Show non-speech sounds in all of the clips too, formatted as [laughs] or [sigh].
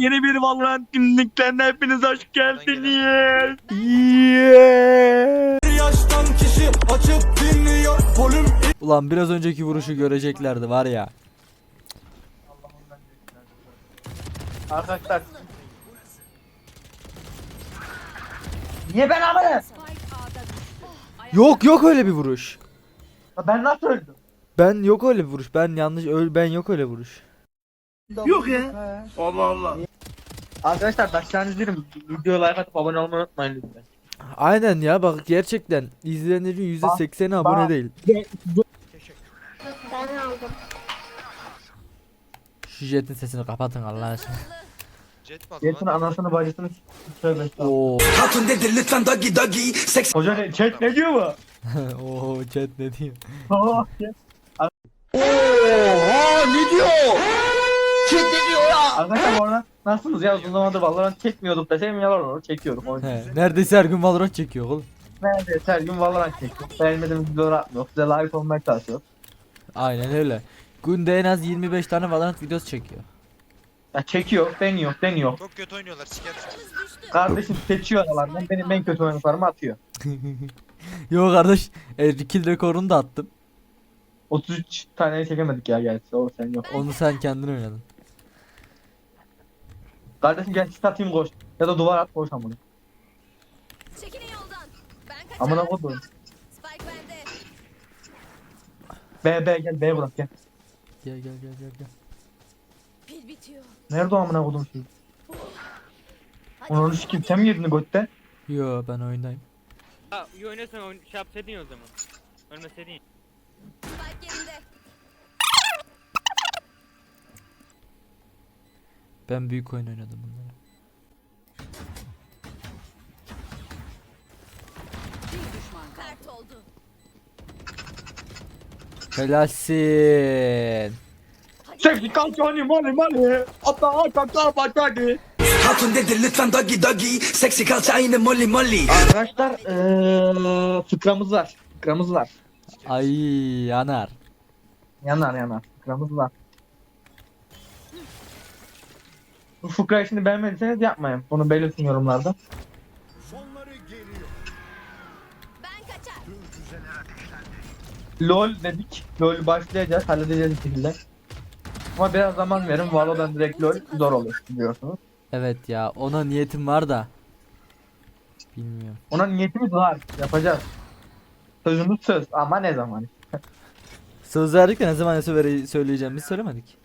yeni bir Valorant günlüklerine hepiniz hoş geldiniz. Yaştan kişi açıp dinliyor volüm Ulan biraz önceki vuruşu göreceklerdi var ya. Arkadaşlar. Niye ben alırım? Yok yok öyle bir vuruş. Ben nasıl öldüm? Ben yok öyle bir vuruş. Ben yanlış öl ben yok öyle vuruş. Yok ya. Allah Allah. Arkadaşlar başlarınızı dilerim. Videoya like atıp abone olmayı unutmayın lütfen. Aynen ya bak gerçekten izleyenlerin %80'i abone bak. değil. Ben aldım. Şu jetin sesini kapatın Allah aşkına. Jet mi Yetin lan? anasını bacısını tövbe estağfurullah. Oo. Hatun dedi lütfen dagi dagi Seks Hoca ne? Chat ne diyor bu? [laughs] Oo chat ne diyor? Oh, chat. Arkadaşlar bu arada nasılsınız ya uzun zamandır Valorant çekmiyorduk desem yalan olur çekiyorum. He, neredeyse her gün Valorant çekiyor oğlum. Neredeyse her gün Valorant çekiyorum. Beğenmediğimiz videoları atmıyor. Size like olmaya çalışıyor. Aynen öyle. Günde en az 25 tane Valorant videosu çekiyor. Ya çekiyor, deniyor, deniyor. Çok kötü oynuyorlar siker. Kardeşim seçiyor aralarından benim en kötü oyunlarımı atıyor. [laughs] Yo kardeş, e, kill rekorunu da attım. 33 tane çekemedik ya gerçi o sen yok. Onu sen kendin oynadın. Kardeşim gel sit atayım koş. Ya da duvar at koş amına. Çekilin yoldan. Ben kaçar. Amına koydum. Spike bende. B B gel B bırak gel. Gel gel gel gel gel. Pil bitiyor. Nerede o amına koydum şimdi? Hadi. Onu kim sen mi yedin götten? Yo ben oyundayım. Ha, iyi oynuyorsan oyun, şey yapsaydın ya o zaman. Ölmeseydin ya. Spike yerinde. Ben büyük oyun oynadım bunları. Kart oldu. Helalsin. Çek kalçanı mali mali. Hatta kalçanı başladı. Hatun dedi lütfen dagi dagi Seksi kalça aynı molly molly Arkadaşlar eee fıkramız var. Fıkramız var. Ay yanar. Yanar yanar. Fıkramız var. Bu fıkrayı şimdi beğenmediyseniz yapmayın. Bunu belirtin yorumlarda. Ben kaçar. LOL dedik. LOL başlayacağız. Halledeceğiz bir şekilde. Ama biraz zaman verin. Valo'dan direkt LOL zor olur biliyorsunuz. Evet ya ona niyetim var da. Bilmiyorum. Ona niyetimiz var. Yapacağız. Sözümüz söz ama ne zaman? Söz verdik de ne zaman söyle söyleyeceğimizi söylemedik.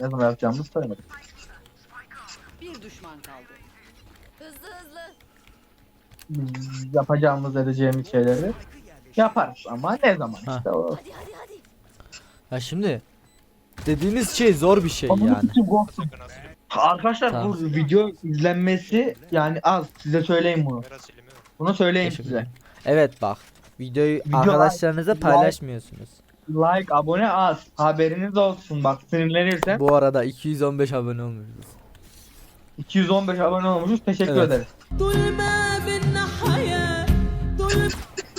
Ne zaman yapacağımızı söylemedik. Bir düşman kaldı. Hızlı hızlı. Biz yapacağımız edeceğimiz şeyleri yaparız ama ne zaman Ha. işte o. Hadi hadi hadi. Ya şimdi dediğiniz şey zor bir şey yani. Arkadaşlar Tamam. bu video izlenmesi yani az. Size söyleyeyim bunu. Bunu söyleyeyim Teşekkür size. ederim. Evet bak. Videoyu Video arkadaşlarınıza like- paylaşmıyorsunuz. Like, abone az. Haberiniz olsun bak sinirlenirsem. Bu arada 215 abone olmuşuz. 215 abone olmuşuz. Teşekkür Evet. ederiz.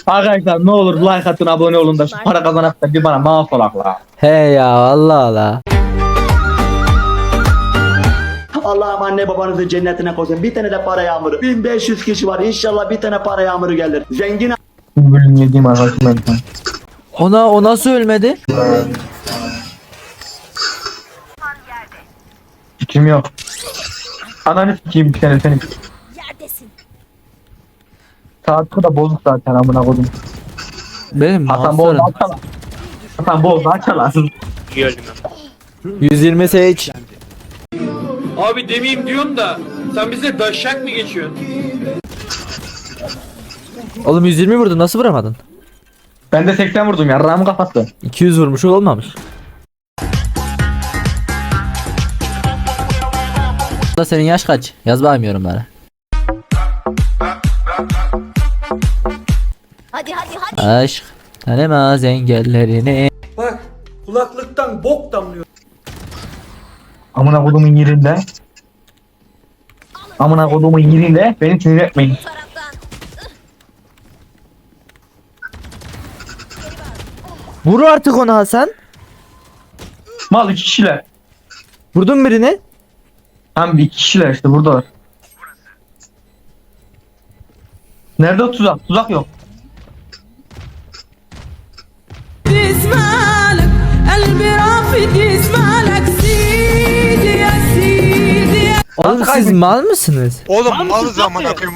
Arkadaşlar ne olur like atın abone olun da şu para kazanak da bir bana maaş olak la. He ya Allah Allah. Allah'ım anne babanızı cennetine koysun. Bir tane de para yağmuru. 1500 kişi var. İnşallah bir tane para yağmuru gelir. Zengin Bu bölüm yediğim arkadaşım ben. Ona o nasıl ölmedi? Fikrim yok. Ananı sikeyim bir tane senin. Yerdesin. Saati da bozuk zaten amına koydum. Benim Hasan Boğaz Hasan'ın açala. Hasan Boğaz açala. 120 seç. Abi demeyeyim diyorsun da sen bize daşak mı geçiyorsun? Oğlum 120 vurdu nasıl vuramadın? Ben de 80 vurdum ya. Ramı kapattı. 200 vurmuş olmamış. Da senin yaş kaç? Yaz bakayım yorumlara. Hadi hadi hadi. Aşk tanımaz engellerini. Bak kulaklıktan bok damlıyor Amına kodumun yerinde. Amına kodumun yerinde. Beni sinir etmeyin. Vur artık onu Hasan. Mal iki kişiler. Vurdun birini. Tam bir kişiler işte buradalar. Nerede o tuzak? Tuzak yok. Oğlum siz mal mısınız? Oğlum mal zaman yapayım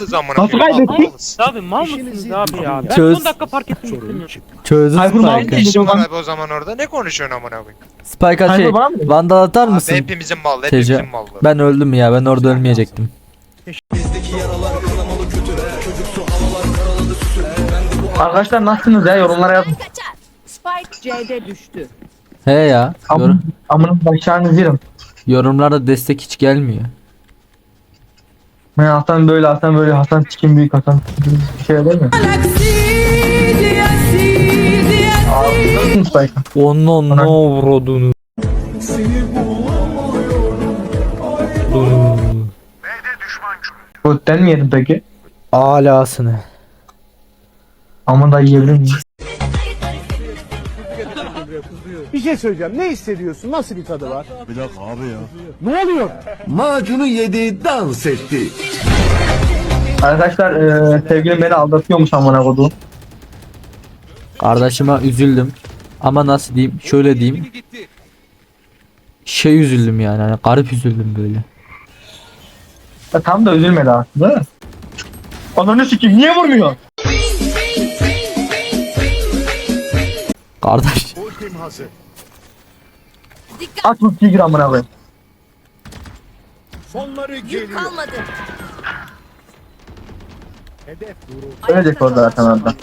mal- Malız amına Nasıl koyayım. kaybettik? malız. Abi mal mısınız abi ya? Ben Çöz. 10 dakika park ettim gittim. Mal Spike'ı. mı? Ne işin var abi o zaman orada? Ne konuşuyorsun amına koyayım? Spike'a şey Tayfun var mı? vandal atar Abi mısın? hepimizin malı, Tece. hepimizin malı. Ben öldüm ya ben orada ölmeyecektim. Arkadaşlar nasılsınız ya? Yorumlara yazın. Spike C'de düştü. He ya. Amın, amının başlarını yerim. yorumlarda destek hiç gelmiyor. Ben Hasan böyle Hasan böyle Hasan çikim büyük Hasan bir şey olur mu? Abi Spike'a? Onu ne vurdun? Götten mi yedin peki? Alasını. Ama da yiyebilir miyim? Bir şey söyleyeceğim. Ne hissediyorsun? Nasıl bir tadı var? Macunu yedi dans etti Arkadaşlar eee sevgilim beni aldatıyormuş amına koduğum. Kardeşime üzüldüm. Ama nasıl diyeyim? Şöyle diyeyim. Şey üzüldüm yani. Hani garip üzüldüm böyle. Ya tam da üzülmedi aslında. Ananı sikeyim niye vurmuyor? Kardeş. At bu gir amına koyayım. Yük kalmadı. Ölecek orada zaten orada. Ben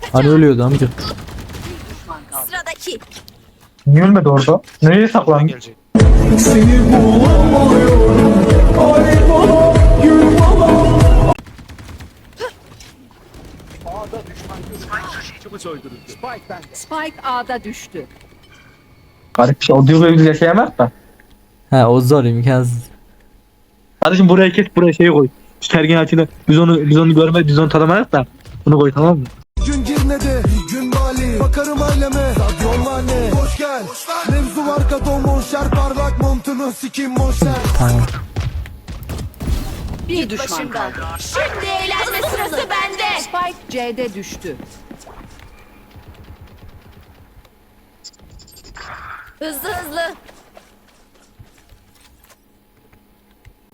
kaçar. Hani ölüyordu amca. Sıradaki. Niye ölmedi orada? Nereye saklandı? Gelecek. Spike A'da düştü. Garip bir şey. O duyguyu biz yaşayamaz da. He o zor imkansız. Kardeşim buraya kes buraya şeyi koy. Şu tergin açını biz onu biz onu görmedik biz onu tanımadık da. Bunu koy tamam mı? Gün girmedi gün bali Bakarım aileme Radyon anne Hoş gel Mevzu var kadon monşer Parlak montunu sikim monşer Tamam. Bir düşman kaldı. Şimdi eğlenme sırası bende. Spike C'de düştü. Hızlı hızlı.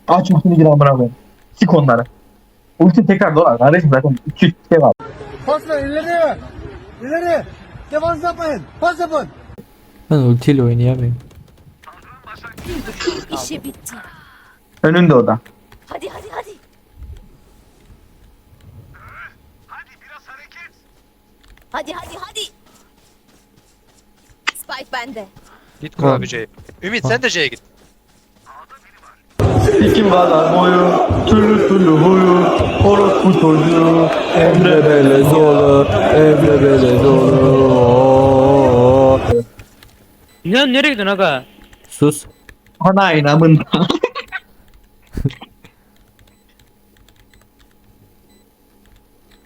Aç ultini gir amına koyayım. Sik onları. Ulti tekrar dolar. Kardeşim zaten 200 şey var. Pas ver ileri. İleri. Defans yapmayın. Pas yapın. Ben ultiyle oynayamıyorum. İşi bitti. Önünde o da. Hadi hadi hadi. Hadi hadi hadi. Spike bende. Git kur abi C'ye. Ümit sen de C'ye git. Sikim kadar boyu, türlü türlü huyu, orospu çocuğu, Emre Belezoğlu, Emre Belezoğlu. Ya nereye gidiyorsun aga? Sus. Ana inamın.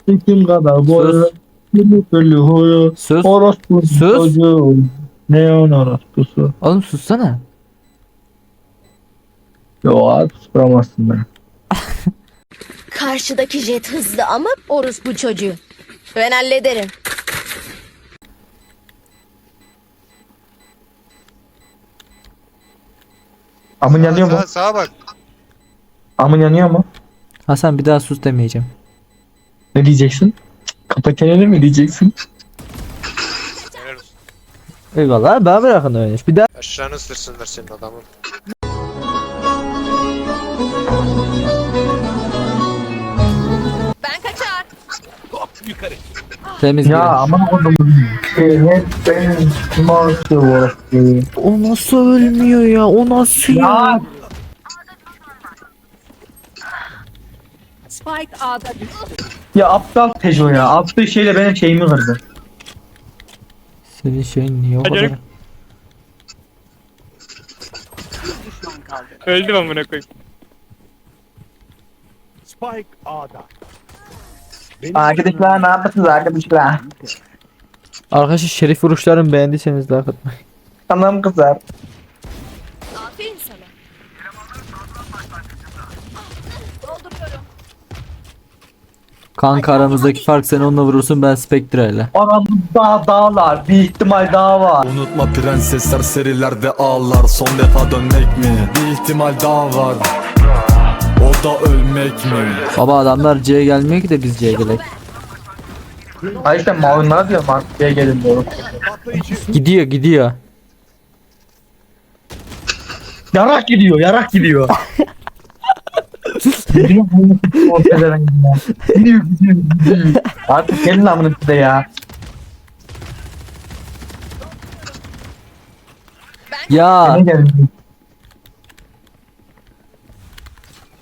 Sikim kadar boyu, türlü türlü huyu, Sus. orospu Sus. çocuğu. Ne on orospusu? Oğlum sussana. Yo abi susturamazsın beni. [laughs] Karşıdaki jet hızlı ama orospu çocuğu. Ben hallederim. Amın yanıyor mu? Sağa, sağa bak. Amın yanıyor mu? Hasan bir daha sus demeyeceğim. Ne diyeceksin? Kapa çeneni mi diyeceksin? Eyvallah ben bırakın öyle. Bir daha Aşağını ısırsınlar senin adamın. Ben kaçar. temiz Ya girelim. aman oğlum. Hep benim kumarsı var. O nasıl ölmüyor ya? O nasıl Ya Spike A'da düştü. ya aptal Tejo ya. Attığı şeyle benim şeyimi kırdı. Senin şeyin niye o kadar? Öldüm amına koyayım. Spike A'da. Arkadaşlar ne yapıyorsunuz arkadaşlar? Arkadaşlar şerif vuruşlarımı beğendiyseniz like atmayı. Tamam kızlar. Kanka aramızdaki fark sen onunla vurursun ben Spectre ile. Aramızda dağlar. Bir ihtimal daha var. Unutma prensesler serilerde ağlar Son defa dönmek mi? Bir ihtimal daha var O da ölmek mi? Baba adamlar C'ye gelmiyor ki de biz C'ye gelelim. Ha işte mavunlara diyorum artık diye gelin diyorum. Gidiyor gidiyor. Yarak gidiyor, yarak gidiyor. [laughs] Bu ortadan gidiyor. Gidiyor, gidiyor, gidiyor. Artık gelin amına size ya. Ya Ne gelin?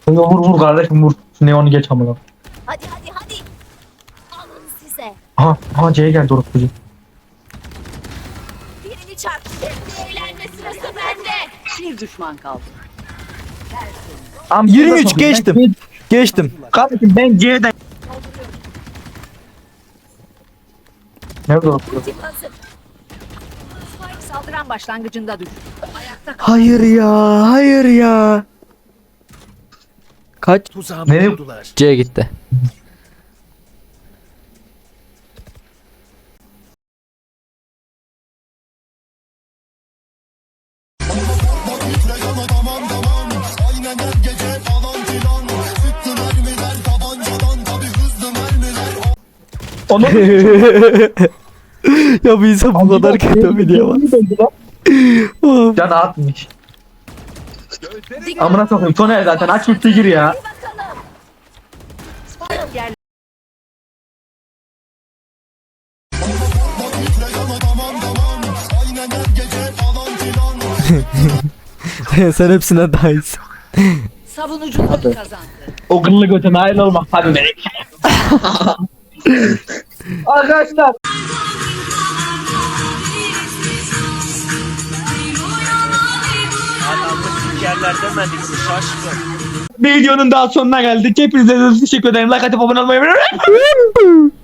Şimdi vur vur kardeşim vur. Neon'u geç amına. Hadi hadi hadi. Alın size. Aha, aha C'ye geldi orası çocuğu. Birini çarp. Şimdi eğlenme sırası bende. Bir düşman kaldı. Am- 23 geçtim. Geçtim. Kardeşim ben C'den. Nerede. Spike saldıran başlangıcında kal. Hayır ya hayır ya. Kaç? Ne? C gitti. Onu [laughs] ya bir insan bu kadar kötü oynayamaz. [laughs] Can atmış. Amına sokayım. Soner zaten aç ulti gir ya. [laughs] Sen hepsine dahilsin. savunucular kazandı. O kıllı götüne ayrılmak hadi [laughs] Arkadaşlar. Videonun daha sonuna geldik. Hepinize teşekkür ederim. Like atıp abone olmayı unutmayın. [laughs]